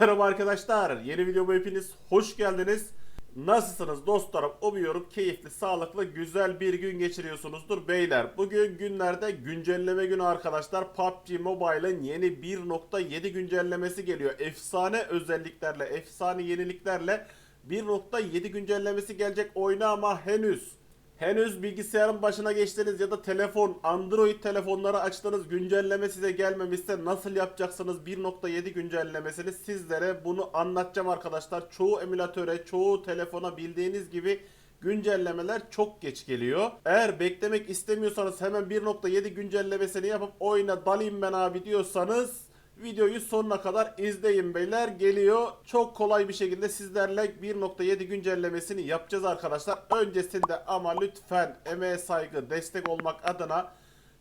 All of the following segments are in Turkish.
Merhaba arkadaşlar. Yeni videoma hepiniz hoş geldiniz. Nasılsınız dostlarım? Umuyorum keyifli, sağlıklı, güzel bir gün geçiriyorsunuzdur beyler. Bugün günlerde güncelleme günü arkadaşlar. PUBG Mobile'ın yeni 1.7 güncellemesi geliyor. Efsane özelliklerle, efsane yeniliklerle 1.7 güncellemesi gelecek oyuna ama henüz Henüz bilgisayarın başına geçtiniz ya da telefon, Android telefonları açtınız güncelleme size gelmemişse nasıl yapacaksınız 1.7 güncellemesini sizlere bunu anlatacağım arkadaşlar. Çoğu emülatöre, çoğu telefona bildiğiniz gibi güncellemeler çok geç geliyor. Eğer beklemek istemiyorsanız hemen 1.7 güncellemesini yapıp oyuna dalayım ben abi diyorsanız Videoyu sonuna kadar izleyin beyler. Geliyor. Çok kolay bir şekilde sizlerle 1.7 güncellemesini yapacağız arkadaşlar. Öncesinde ama lütfen emeğe saygı, destek olmak adına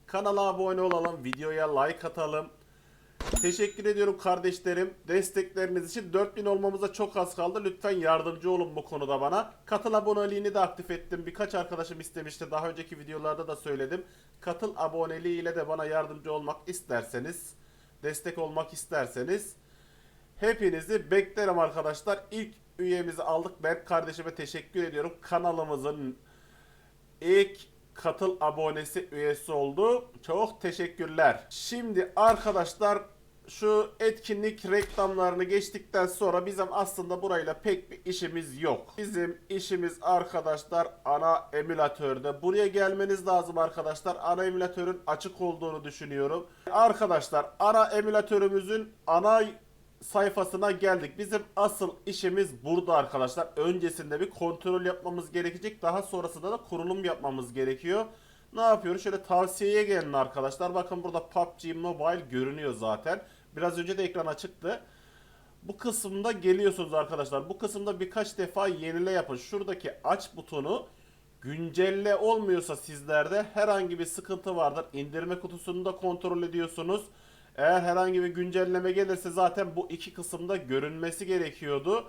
kanala abone olalım, videoya like atalım. Teşekkür ediyorum kardeşlerim. Destekleriniz için 4000 olmamıza çok az kaldı. Lütfen yardımcı olun bu konuda bana. Katıl aboneliğini de aktif ettim. Birkaç arkadaşım istemişti. Daha önceki videolarda da söyledim. Katıl aboneliğiyle de bana yardımcı olmak isterseniz destek olmak isterseniz hepinizi beklerim arkadaşlar. İlk üyemizi aldık. Berk kardeşime teşekkür ediyorum. Kanalımızın ilk katıl abonesi üyesi oldu. Çok teşekkürler. Şimdi arkadaşlar şu etkinlik reklamlarını geçtikten sonra bizim aslında burayla pek bir işimiz yok. Bizim işimiz arkadaşlar ana emülatörde. Buraya gelmeniz lazım arkadaşlar. Ana emülatörün açık olduğunu düşünüyorum. Arkadaşlar ana emülatörümüzün ana sayfasına geldik. Bizim asıl işimiz burada arkadaşlar. Öncesinde bir kontrol yapmamız gerekecek. Daha sonrasında da kurulum yapmamız gerekiyor. Ne yapıyoruz? Şöyle tavsiyeye gelin arkadaşlar. Bakın burada PUBG Mobile görünüyor zaten. Biraz önce de ekran açıktı. Bu kısımda geliyorsunuz arkadaşlar. Bu kısımda birkaç defa yenile yapın. Şuradaki aç butonu güncelle olmuyorsa sizlerde herhangi bir sıkıntı vardır. İndirme kutusunu da kontrol ediyorsunuz. Eğer herhangi bir güncelleme gelirse zaten bu iki kısımda görünmesi gerekiyordu.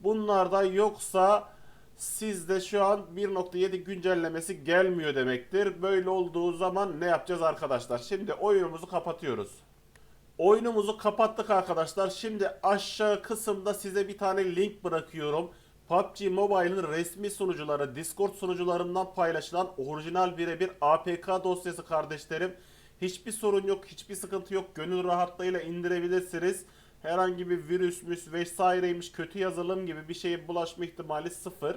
Bunlarda yoksa sizde şu an 1.7 güncellemesi gelmiyor demektir. Böyle olduğu zaman ne yapacağız arkadaşlar? Şimdi oyunumuzu kapatıyoruz. Oyunumuzu kapattık arkadaşlar. Şimdi aşağı kısımda size bir tane link bırakıyorum. PUBG Mobile'ın resmi sunucuları, Discord sunucularından paylaşılan orijinal birebir APK dosyası kardeşlerim. Hiçbir sorun yok, hiçbir sıkıntı yok. Gönül rahatlığıyla indirebilirsiniz. Herhangi bir virüsmüş vesaireymiş, kötü yazılım gibi bir şeye bulaşma ihtimali sıfır.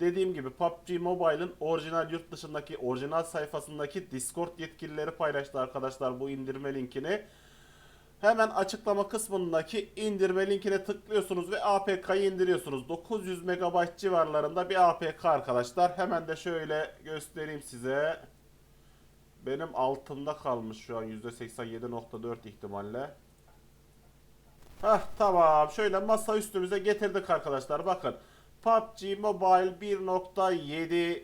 Dediğim gibi PUBG Mobile'ın orijinal yurt dışındaki orijinal sayfasındaki Discord yetkilileri paylaştı arkadaşlar bu indirme linkini. Hemen açıklama kısmındaki indirme linkine tıklıyorsunuz ve APK'yı indiriyorsunuz. 900 MB civarlarında bir APK arkadaşlar. Hemen de şöyle göstereyim size. Benim altımda kalmış şu an %87.4 ihtimalle. Hah tamam. Şöyle masa üstümüze getirdik arkadaşlar. Bakın. PUBG Mobile 1.7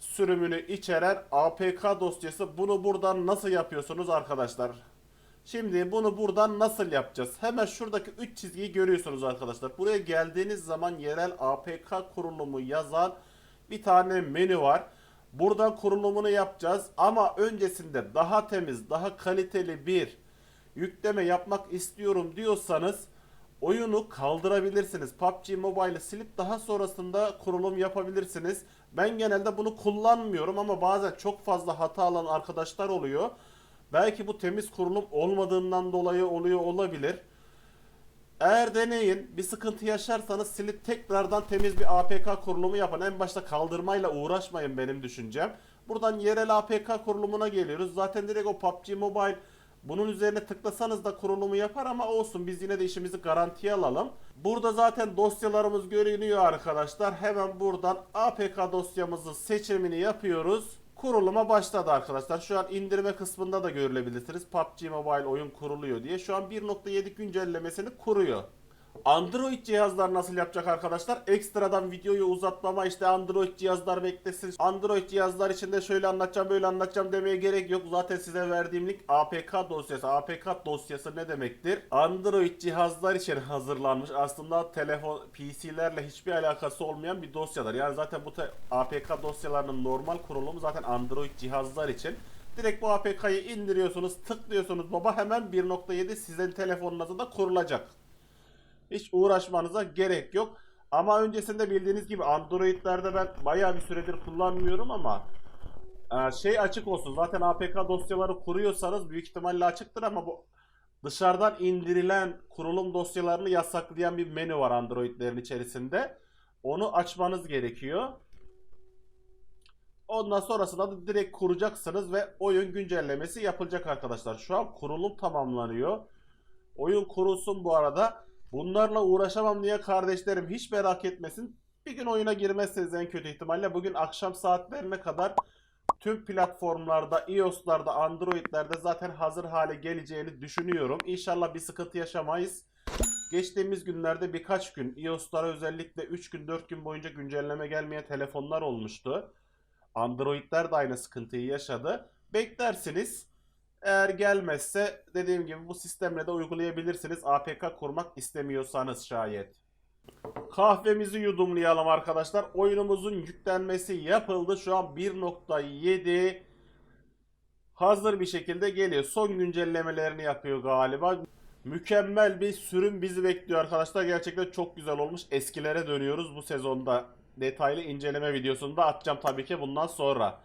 sürümünü içeren APK dosyası. Bunu buradan nasıl yapıyorsunuz arkadaşlar? Şimdi bunu buradan nasıl yapacağız? Hemen şuradaki 3 çizgiyi görüyorsunuz arkadaşlar. Buraya geldiğiniz zaman yerel APK kurulumu yazan bir tane menü var. Buradan kurulumunu yapacağız ama öncesinde daha temiz, daha kaliteli bir yükleme yapmak istiyorum diyorsanız oyunu kaldırabilirsiniz. PUBG Mobile'ı silip daha sonrasında kurulum yapabilirsiniz. Ben genelde bunu kullanmıyorum ama bazen çok fazla hata alan arkadaşlar oluyor. Belki bu temiz kurulum olmadığından dolayı oluyor olabilir. Eğer deneyin bir sıkıntı yaşarsanız silip tekrardan temiz bir APK kurulumu yapın. En başta kaldırmayla uğraşmayın benim düşüncem. Buradan yerel APK kurulumuna geliyoruz. Zaten direkt o PUBG Mobile bunun üzerine tıklasanız da kurulumu yapar ama olsun biz yine de işimizi garantiye alalım. Burada zaten dosyalarımız görünüyor arkadaşlar. Hemen buradan APK dosyamızın seçimini yapıyoruz. Kuruluma başladı arkadaşlar. Şu an indirme kısmında da görülebilirsiniz. PUBG Mobile oyun kuruluyor diye. Şu an 1.7 güncellemesini kuruyor. Android cihazlar nasıl yapacak arkadaşlar? Ekstradan videoyu uzatmama işte Android cihazlar beklesin. Android cihazlar içinde şöyle anlatacağım böyle anlatacağım demeye gerek yok. Zaten size verdiğim link APK dosyası. APK dosyası ne demektir? Android cihazlar için hazırlanmış. Aslında telefon PC'lerle hiçbir alakası olmayan bir dosyadır. Yani zaten bu APK dosyalarının normal kurulumu zaten Android cihazlar için. Direkt bu APK'yı indiriyorsunuz, tıklıyorsunuz baba hemen 1.7 sizin telefonunuza da kurulacak. Hiç uğraşmanıza gerek yok. Ama öncesinde bildiğiniz gibi Android'lerde ben bayağı bir süredir kullanmıyorum ama e, şey açık olsun. Zaten APK dosyaları kuruyorsanız büyük ihtimalle açıktır ama bu dışarıdan indirilen kurulum dosyalarını yasaklayan bir menü var Android'lerin içerisinde. Onu açmanız gerekiyor. Ondan sonrasında da direkt kuracaksınız ve oyun güncellemesi yapılacak arkadaşlar. Şu an kurulum tamamlanıyor. Oyun kurulsun bu arada. Bunlarla uğraşamam diye kardeşlerim hiç merak etmesin. Bir gün oyuna girmezseniz en kötü ihtimalle bugün akşam saatlerine kadar tüm platformlarda, iOS'larda, Android'lerde zaten hazır hale geleceğini düşünüyorum. İnşallah bir sıkıntı yaşamayız. Geçtiğimiz günlerde birkaç gün iOS'lara özellikle 3 gün 4 gün boyunca güncelleme gelmeyen telefonlar olmuştu. Android'ler de aynı sıkıntıyı yaşadı. Beklersiniz. Eğer gelmezse dediğim gibi bu sistemle de uygulayabilirsiniz. APK kurmak istemiyorsanız şayet. Kahvemizi yudumlayalım arkadaşlar. Oyunumuzun yüklenmesi yapıldı. Şu an 1.7 hazır bir şekilde geliyor. Son güncellemelerini yapıyor galiba. Mükemmel bir sürüm bizi bekliyor arkadaşlar. Gerçekten çok güzel olmuş. Eskilere dönüyoruz bu sezonda. Detaylı inceleme videosunu da atacağım tabii ki bundan sonra.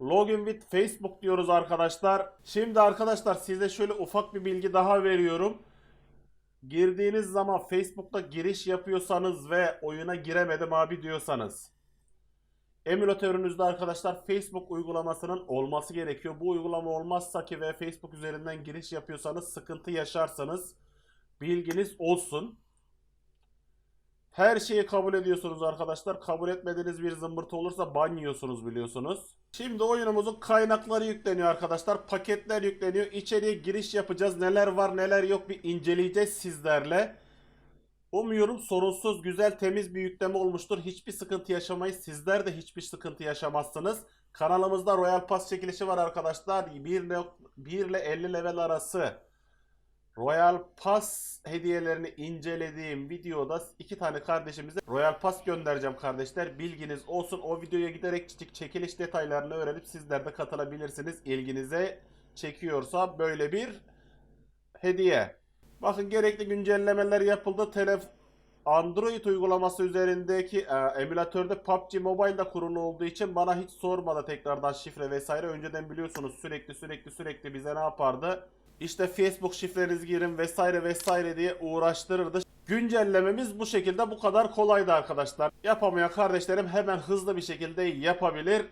Login with Facebook diyoruz arkadaşlar. Şimdi arkadaşlar size şöyle ufak bir bilgi daha veriyorum. Girdiğiniz zaman Facebook'ta giriş yapıyorsanız ve oyuna giremedim abi diyorsanız emülatörünüzde arkadaşlar Facebook uygulamasının olması gerekiyor. Bu uygulama olmazsa ki ve Facebook üzerinden giriş yapıyorsanız sıkıntı yaşarsanız bilginiz olsun. Her şeyi kabul ediyorsunuz arkadaşlar. Kabul etmediğiniz bir zımbırtı olursa ban yiyorsunuz biliyorsunuz. Şimdi oyunumuzun kaynakları yükleniyor arkadaşlar. Paketler yükleniyor. İçeriye giriş yapacağız. Neler var neler yok bir inceleyeceğiz sizlerle. Umuyorum sorunsuz, güzel, temiz bir yükleme olmuştur. Hiçbir sıkıntı yaşamayız. Sizler de hiçbir sıkıntı yaşamazsınız. Kanalımızda Royal Pass çekilişi var arkadaşlar. 1 ile, 1 ile 50 level arası Royal Pass hediyelerini incelediğim videoda iki tane kardeşimize Royal Pass göndereceğim kardeşler. Bilginiz olsun. O videoya giderek çek- çekiliş detaylarını öğrenip sizler de katılabilirsiniz. İlginize çekiyorsa böyle bir hediye. Bakın gerekli güncellemeler yapıldı. Telef Android uygulaması üzerindeki e, emülatörde PUBG Mobile'da kurulu olduğu için bana hiç sormadı tekrardan şifre vesaire. Önceden biliyorsunuz sürekli sürekli sürekli bize ne yapardı? İşte Facebook şifrenizi girin vesaire vesaire diye uğraştırırdı. Güncellememiz bu şekilde bu kadar kolaydı arkadaşlar. Yapamayan kardeşlerim hemen hızlı bir şekilde yapabilir.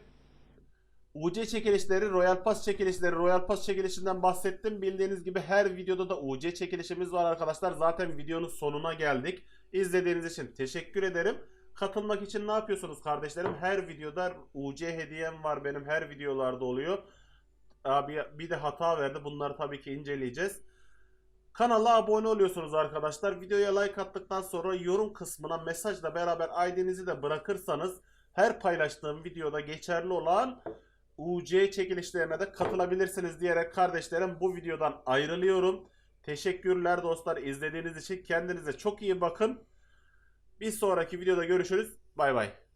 UC çekilişleri, Royal Pass çekilişleri, Royal Pass çekilişinden bahsettim. Bildiğiniz gibi her videoda da UC çekilişimiz var arkadaşlar. Zaten videonun sonuna geldik. İzlediğiniz için teşekkür ederim. Katılmak için ne yapıyorsunuz kardeşlerim? Her videoda UC hediyem var benim her videolarda oluyor. Abi bir de hata verdi. Bunları tabii ki inceleyeceğiz. Kanala abone oluyorsunuz arkadaşlar. Videoya like attıktan sonra yorum kısmına mesajla beraber ID'nizi de bırakırsanız her paylaştığım videoda geçerli olan UC çekilişlerine de katılabilirsiniz diyerek kardeşlerim bu videodan ayrılıyorum. Teşekkürler dostlar izlediğiniz için. Kendinize çok iyi bakın. Bir sonraki videoda görüşürüz. Bay bay.